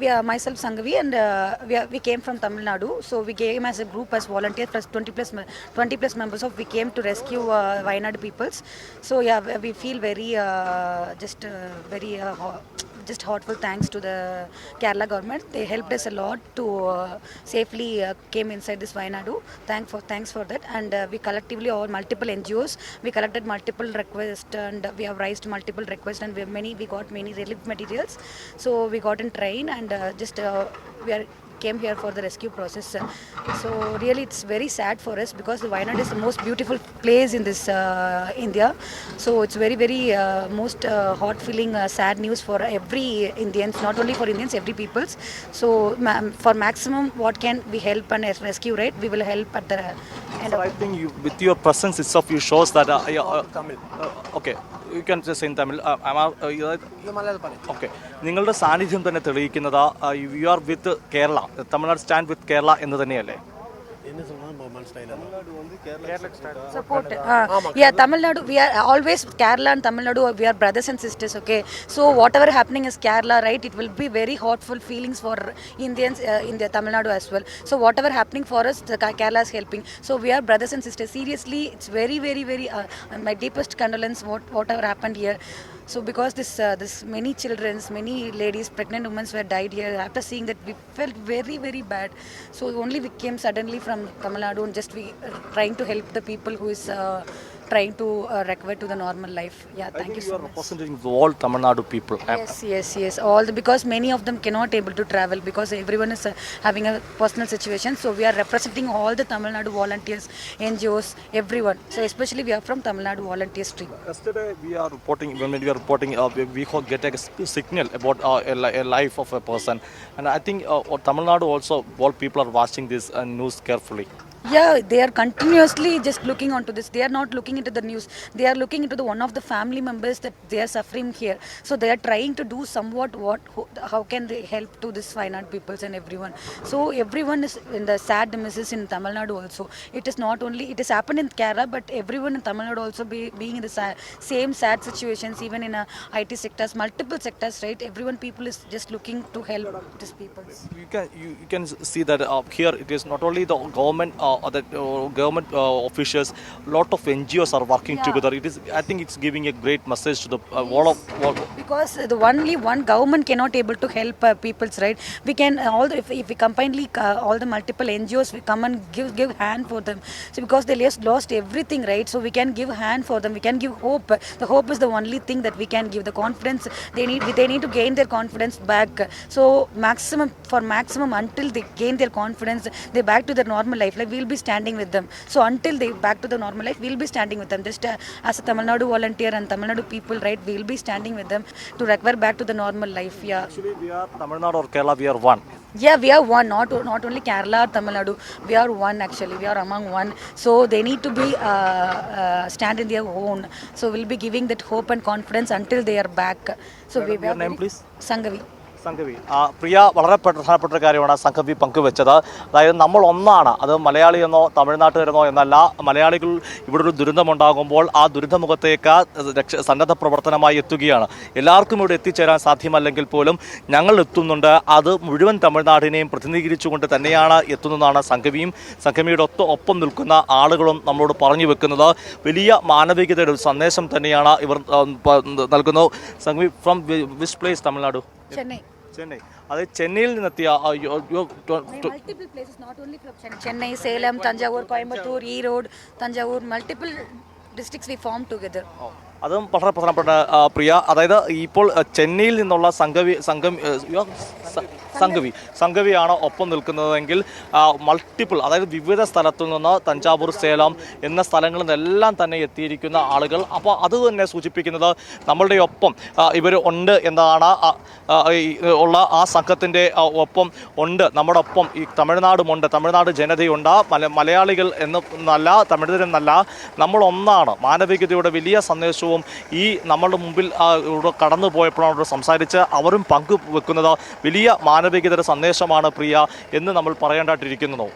we are myself Sangavi and uh, we, are, we came from Tamil Nadu. So we came as a group as volunteers plus 20 plus 20 plus members of we came to rescue uh, Wayanad peoples. So yeah, we- feel very uh, just uh, very uh, just heartful thanks to the Kerala government. They helped us a lot to uh, safely uh, came inside this Wayanadu. Thank for thanks for that. And uh, we collectively all multiple NGOs. We collected multiple requests and we have raised multiple requests and we have many we got many relief materials. So we got in train and uh, just uh, we are came here for the rescue process. So really, it's very sad for us because the Wayanad is the most beautiful place in this uh, India. So it's very very uh, most uh, hot feeling uh, sad news for every Indians, not only for Indians, every peoples. So ma- for maximum, what can we help and rescue? Right, we will help at the of I think you, with your presence itself, you shows that. Uh, yeah, uh, uh, okay, you can just say in Tamil. Uh, am I, uh, you- okay നിങ്ങളുടെ സാന്നിധ്യം തന്നെ തെളിയിക്കുന്നത് you are with Kerala Tamil Nadu stand with Kerala എന്ന് തന്നെയല്ലേ என்ன சொன்னாலும் மனசில் support. Uh, yeah, Tamil Nadu. We are always Kerala and Tamil Nadu. We are brothers and sisters. Okay, so whatever happening is Kerala, right? It will be very heartful feelings for Indians uh, in the Tamil Nadu as well. So whatever happening for us, the Ka- Kerala is helping. So we are brothers and sisters. Seriously, it's very, very, very. Uh, my deepest condolence. What whatever happened here. So because this uh, this many childrens, many ladies, pregnant women were died here. After seeing that, we felt very very bad. So only we came suddenly from Tamil Nadu and just we uh, trying to help the people who is uh, trying to uh, recover to the normal life. Yeah, thank you you so are much. representing all Tamil Nadu people. Yes, yes, yes. All the because many of them cannot able to travel because everyone is uh, having a personal situation. So we are representing all the Tamil Nadu volunteers, NGOs, everyone. So especially we are from Tamil Nadu volunteer stream. Yesterday we are reporting when we are reporting uh, we, we get a s- signal about uh, a, li- a life of a person and I think uh, Tamil Nadu also all people are watching this uh, news carefully. Yeah, they are continuously just looking onto this. They are not looking into the news. They are looking into the one of the family members that they are suffering here. So they are trying to do somewhat what how can they help to this finite peoples and everyone. So everyone is in the sad misses in Tamil Nadu also. It is not only it has happened in Kerala, but everyone in Tamil Nadu also be, being in the sa- same sad situations, even in uh, IT sectors, multiple sectors, right? Everyone people is just looking to help these people. You can you, you can see that uh, here it is not only the government uh, the uh, government uh, officials, lot of NGOs are working Yeah. together. It is I think it's giving a great message to the uh, all of all, because the only one government cannot able to help uh, people's right? We can uh, all the, if, if we combinedly uh, all the multiple ngos we come and give give hand for them. So because they lost, lost everything right? So we can give hand for them. We can give hope. The hope is the only thing that we can give. The confidence they need they need to gain their confidence back. So maximum for maximum until they gain their confidence they back to their normal life. Like we'll be standing with them. So until they back to the normal life we'll be standing with them. Just uh, as a tamil nadu volunteer and tamil nadu people right we'll be standing with them to recover back to the normal life yeah. Actually we are Tamil Nadu or Kerala we are one. yeah we are one not not only kerala or tamil nadu. We are one actually. We are among one. So they need to be uh, uh, stand in their own. So we'll be giving that hope and confidence until they are back. So we your are name, please? sangavi സംഘവി. പ്രിയ വളരെ പ്രധാനപ്പെട്ട കാര്യമാണ് സംഘവി പങ്കുവെച്ചത്. അതായത് നമ്മൾ ഒന്നാണ്. അത് മലയാളി എന്നോ തമിഴ്നാട്ടുകാരെന്നോ എന്നല്ല മലയാളികൾ ഇവിടെ ഒരു ദുരന്തമുണ്ടാകുമ്പോൾ ആ ദുരന്തമുഖത്തേക്ക് രക്ഷ സന്നദ്ധ പ്രവർത്തനമായി എത്തുകയാണ്. എല്ലാവർക്കും ഇവിടെ എത്തിച്ചേരാൻ സാധ്യമല്ലെങ്കിൽ പോലും ഞങ്ങൾ എത്തുന്നുണ്ട്. അത് മുഴുവൻ തമിഴ്നാടിനെയും പ്രതിനിധീകരിച്ചുകൊണ്ട് തന്നെയാണ് എത്തുന്നതാണ് സംഘവിയും. സംഘവിയുടെ ഒത്ത ഒപ്പം നിൽക്കുന്ന ആളുകളും നമ്മളോട് പറഞ്ഞു വെക്കുന്നത് വലിയ മാനവികതയുടെ ഒരു സന്ദേശം തന്നെയാണ് ഇവർ നൽകുന്നത് Sanghavi from which place Tamil Nadu? Chennai. Chennai. അത് ചെന്നൈയിൽ നിന്നെത്തിയ Chennai. Salem Thanjavur Coimbatore Erode Thanjavur multiple districts we form together അതും വളരെ പ്രധാനപ്പെട്ട പ്രിയ. അതായത് ഇപ്പോൾ ചെന്നൈയിൽ നിന്നുള്ള സംഘം സംഘം സംഘവി. സംഘവിയാണ് ഒപ്പം നിൽക്കുന്നതെങ്കിൽ മൾട്ടിപ്പിൾ അതായത് വിവിധ സ്ഥലത്തു നിന്ന് തഞ്ചാവൂർ സേലം എന്ന സ്ഥലങ്ങളിൽ നിന്നെല്ലാം തന്നെ എത്തിയിരിക്കുന്ന ആളുകൾ. അപ്പോൾ അത് തന്നെ സൂചിപ്പിക്കുന്നത് നമ്മളുടെ ഒപ്പം ഇവർ ഉണ്ട് എന്നതാണ് ഉള്ള ആ സംഘത്തിന്റെ ഒപ്പം ഉണ്ട്. നമ്മുടെ ഒപ്പം ഈ തമിഴ്നാടുമുണ്ട് തമിഴ്നാട് ജനതയുണ്ട്. മല മലയാളികൾ എന്നല്ല തമിഴരെന്നല്ല നമ്മൾ ഒന്നാണ്. മാനവികതയുടെ വലിയ സന്ദേശവും ഈ നമ്മളുടെ മുമ്പിൽ കടന്നു പോയപ്പോഴാണ് സംസാരിച്ച് അവരും പങ്കുവെക്കുന്നത്. വലിയ മാനവികതയുടെ സന്ദേശമാണ് പ്രിയ എന്ന് നമ്മൾ പറയേണ്ടതായിട്ടിരിക്കുന്നു